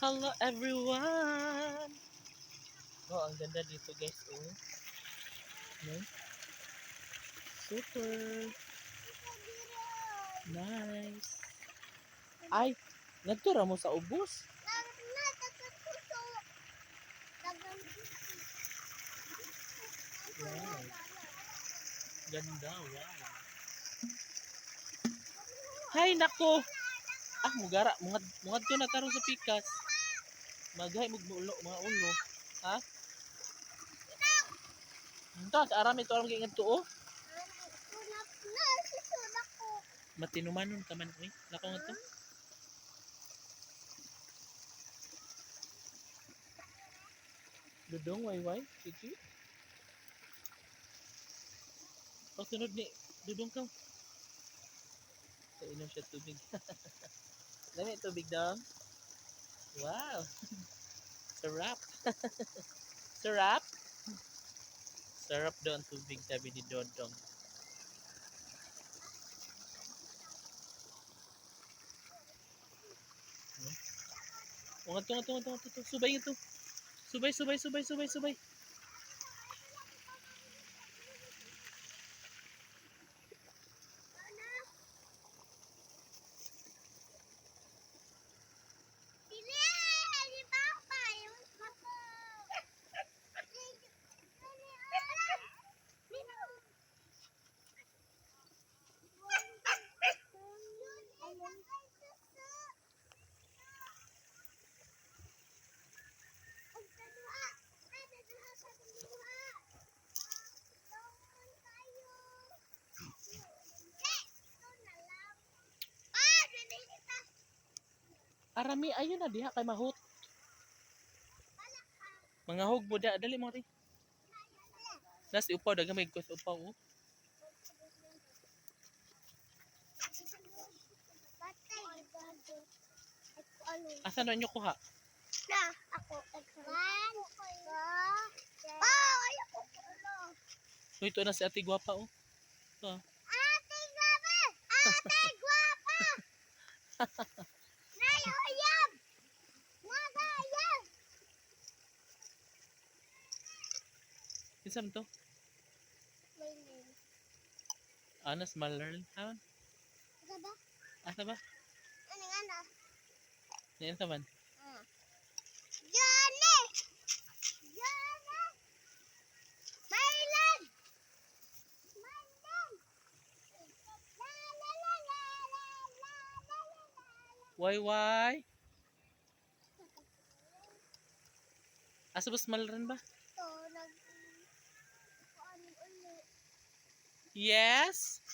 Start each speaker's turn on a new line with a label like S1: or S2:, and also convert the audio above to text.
S1: Hello everyone! Oh, ang ganda dito guys. Oh. No? Super nice. Ay, nagtura mo sa ubos. Wow. Ganda, wow. Hay nako. Ah, mugara, mungad mungad to na tarong sa pikas. Magay mo ulo, mga ulo. Ha? Unta sa aram ito aram kay ngadto oh. Matinumanon ka man oy. Lakaw ngadto. Dudong wayway, chichi. Oh, tunod ni Dudong ka. Kainom siya tubig. Dami tubig daw. Wow. Sarap. Sarap. Sarap doon tubig sabi ni Dodong. Hmm? Ungat, ungat, ungat, ungat, ungat. Subay ito. Subay, subay, subay, subay, subay. Arami, ayun na diha kay mahot. Mga hog mo da, dali mo rin. Nas upaw daga may kus upaw oh. Asa na nyo kuha?
S2: Na, ako. One, two, Oh, ayoko ulo.
S1: So ito na si Ate Gwapa oh.
S2: Ate Guapa! Ate Guapa!
S1: Kinsa to?
S2: Marlin.
S1: Anas Marlin? Awan?
S2: Asa ba?
S1: Asa ba?
S2: Ano nga na?
S1: Ano Wayway. Asa ba
S2: small rin ba?
S1: Yes?